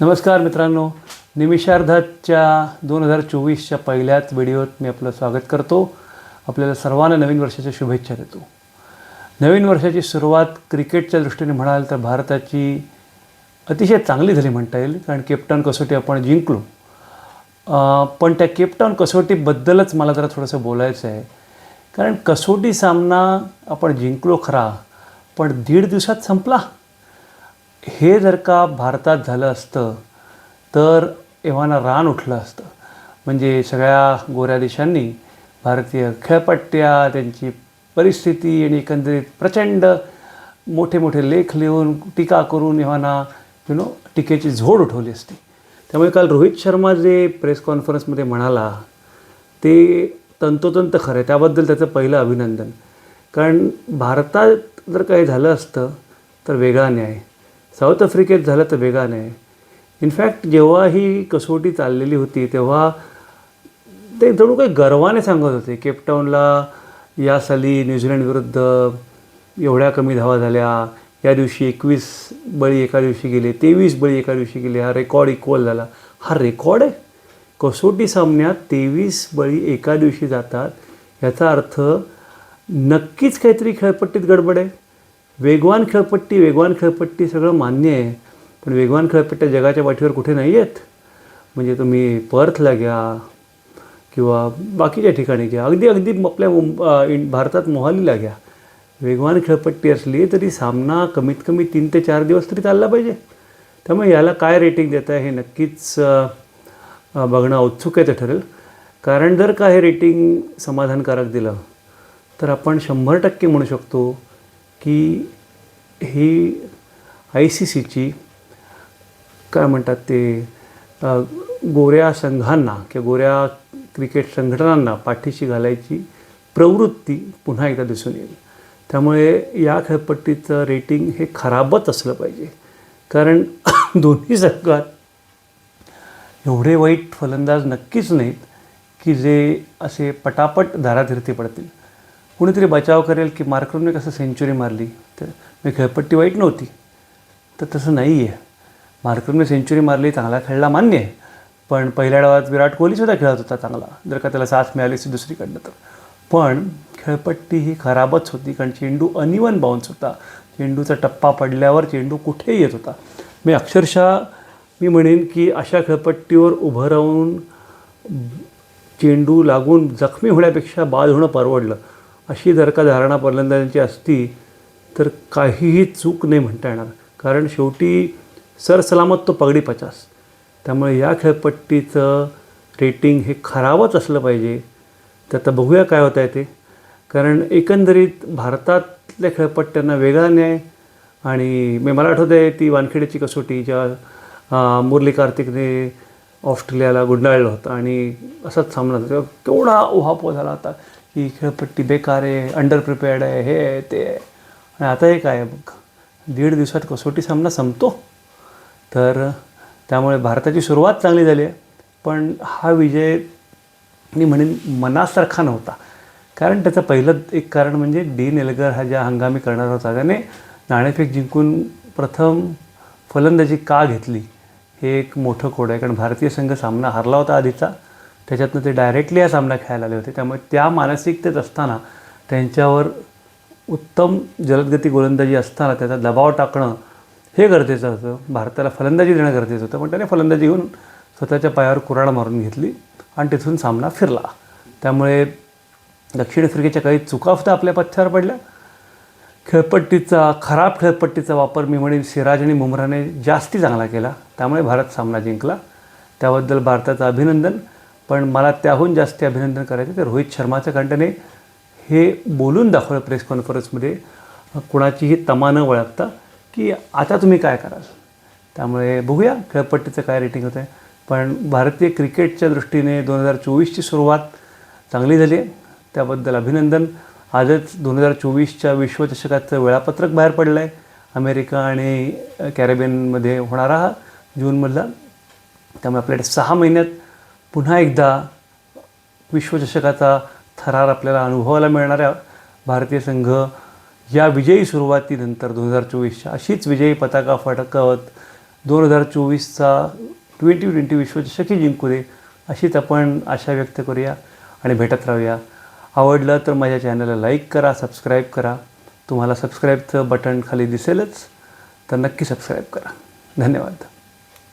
नमस्कार मित्रांनो निमिषार्धाच्या दोन हजार चोवीसच्या पहिल्याच व्हिडिओत मी आपलं स्वागत करतो. आपल्याला सर्वांना नवीन वर्षाच्या शुभेच्छा देतो. नवीन वर्षाची सुरुवात क्रिकेटच्या दृष्टीने म्हणाल तर भारताची अतिशय चांगली झाली म्हणता येईल कारण केपटाऊन कसोटी आपण जिंकलो. पण त्या केपटाऊन कसोटीबद्दलच मला जरा थोडंसं बोलायचं आहे. कारण कसोटी सामना आपण जिंकलो खरा पण दीड दिवसात संपला. हे जर का भारतात झालं असतं तर एव्हाना रान उठलं असतं. म्हणजे सगळ्या गोऱ्या देशांनी भारतीय खेळपट्ट्या त्यांची परिस्थिती आणि एकंदरीत प्रचंड मोठे मोठे लेख लिहून टीका करून एव्हाना यु नो टीकेची झोड उठवली असती. त्यामुळे काल रोहित शर्मा जे प्रेस कॉन्फरन्समध्ये म्हणाला ते तंतोतंत खरं आहे. त्याबद्दल त्याचं पहिलं अभिनंदन. कारण भारतात जर काही झालं असतं तर वेगळा न्याय. साऊथ आफ्रिकेत झालं तर वेगाने इनफॅक्ट जेव्हा ही कसोटी चाललेली होती तेव्हा ते जणू काही गर्वाने सांगत होते केपटाऊनला या साली न्यूझीलंडविरुद्ध एवढ्या कमी धावा झाल्या. या दिवशी एकवीस बळी एका दिवशी गेले तेवीस बळी एका दिवशी गेले हा रेकॉर्ड इक्वल झाला. हा रेकॉर्ड आहे? कसोटी सामन्यात तेवीस बळी एका दिवशी जातात याचा अर्थ नक्कीच काहीतरी खेळपट्टीत गडबड आहे. वेगवान खेळपट्टी वेगवान खेळपट्टी सगळं मान्य आहे. पण वेगवान खेळपट्ट्या जगाच्या पाठीवर कुठे नाही आहेत? म्हणजे तुम्ही पर्थला घ्या किंवा बाकीच्या ठिकाणी घ्या. अगदी अगदी आपल्या मुंब इन- भारतात मोहालीला घ्या. वेगवान खेळपट्टी असली तरी सामना कमीत कमी तीन ते चार दिवस तरी चालला पाहिजे. त्यामुळे याला काय रेटिंग देत आहे हे नक्कीच बघणं औत्सुक्याचं ठरेल. कारण जर का हे रेटिंग समाधानकारक दिलं तर आपण शंभर टक्के म्हणू शकतो की ही आय सी सीची काय म्हणतात ते गोऱ्या संघांना किंवा गोऱ्या क्रिकेट संघटनांना पाठीशी घालायची प्रवृत्ती पुन्हा एकदा दिसून येईल. त्यामुळे या खेळपट्टीचं रेटिंग हे खराबच असलं पाहिजे. कारण दोन्ही संघात एवढे वाईट फलंदाज नक्कीच नाहीत की जे असे पटापट धारातीर्थी पडतील. कुणीतरी बचाव करेल की मार्करने कसं सेंचुरी मारली? तर मी खेळपट्टी वाईट नव्हती. तर तसं नाही आहे मार्करने सेंचुरी मारली चांगला खेळला मान्य आहे. पण पहिल्या डावात विराट कोहलीसुद्धा खेळत होता चांगला. जर का त्याला साथ मिळाली असती दुसरीकडनं तर. पण खेळपट्टी ही खराबच होती कारण चेंडू अनिवन बाउन्स होता. चेंडूचा टप्पा पडल्यावर चेंडू कुठेही येत होता. मी अक्षरशः मी म्हणेन की अशा खेळपट्टीवर उभं राहून चेंडू लागून जखमी होण्यापेक्षा बाद होणं परवडलं. अशी जर का धारणा फलंदाजांची असती तर काहीही चूक नाही म्हणता येणार. कारण शेवटी सरसलामत तो पगडी पचास. त्यामुळे या खेळपट्टीचं रेटिंग हे खराबच असलं पाहिजे. तर आता बघूया काय होत आहे ते. कारण एकंदरीत भारतातल्या खेळपट्ट्यांना वेगळा न्याय आणि मी मला आठवत आहे ती वानखेडेची कसोटी ज्या मुरली कार्तिकने ऑस्ट्रेलियाला गुंडाळलं होतं आणि असाच सामना झाला. केवढा उहापोह झाला होता. की खेळपट्टी बेकार आहे अंडर प्रिपेअर्ड आहे हे आहे ते आहे. आणि आता हे काय आहे बघ दीड दिवसात कसोटी सामना संपतो. तर त्यामुळे भारताची सुरुवात चांगली झाली आहे. पण हा विजय मी म्हणेन मनासारखा नव्हता. कारण त्याचं पहिलं एक कारण म्हणजे डी नेलगर हा ज्या हंगामी करणार होता त्याने नाणेफेक जिंकून प्रथम फलंदाजी का घेतली हे एक मोठं कोड आहे. कारण भारतीय संघ सामना हरला होता आधीचा. त्याच्यातनं ते डायरेक्टली हा सामना खेळायला आले होते. त्यामुळे त्या मानसिकतेत असताना त्यांच्यावर उत्तम जलदगती गोलंदाजी असताना त्याचा दबाव टाकणं हे गरजेचं होतं. भारताला फलंदाजी देणं गरजेचं होतं. पण त्याने फलंदाजी घेऊन स्वतःच्या पायावर कुराड मारून घेतली आणि तिथून सामना फिरला. त्यामुळे दक्षिण आफ्रिकेच्या काही चुकाफता आपल्या पथ्यावर पडल्या. खेळपट्टीचा खराब खेळपट्टीचा वापर मी म्हणेन सिराज आणि मुमराने जास्ती चांगला केला. त्यामुळे भारत सामना जिंकला. त्याबद्दल भारताचं अभिनंदन. पण मला त्याहून जास्त अभिनंदन करायचं ते रोहित शर्माच्या कंटने हे बोलून दाखवलं प्रेस कॉन्फरन्समध्ये. कुणाचीही तमा न वळखता की आता तुम्ही काय कराल? त्यामुळे बघूया. खेळपट्टीचं काय रेटिंग होतं आहे पण भारतीय क्रिकेटच्या दृष्टीने दोन हजार चोवीसची सुरुवात चांगली झाली आहे. त्याबद्दल अभिनंदन. आजच दोन हजार चोवीसच्या विश्वचषकाचं वेळापत्रक बाहेर पडलं आहे. अमेरिका आणि कॅरेबियनमध्ये होणारा हा जूनमधला. त्यामुळे आपल्याकडे सहा महिन्यात पुन्हा एकदा विश्वचषकाचा थरार आपल्याला अनुभवायला मिळणाऱ्या भारतीय संघ या विजयी सुरुवातीनंतर दोन हजार चोवीसच्या अशीच विजयी पताका फडकवत दोन हजार चोवीसचा ट्वेंटी ट्वेंटी विश्वचषकही जिंकू दे अशीच आपण आशा व्यक्त करूया आणि भेटत राहूया. आवडलं तर माझ्या चॅनलला लाईक करा सबस्क्राईब करा. तुम्हाला सबस्क्राईबचं बटन खाली दिसेलच तर नक्की सबस्क्राईब करा. धन्यवाद.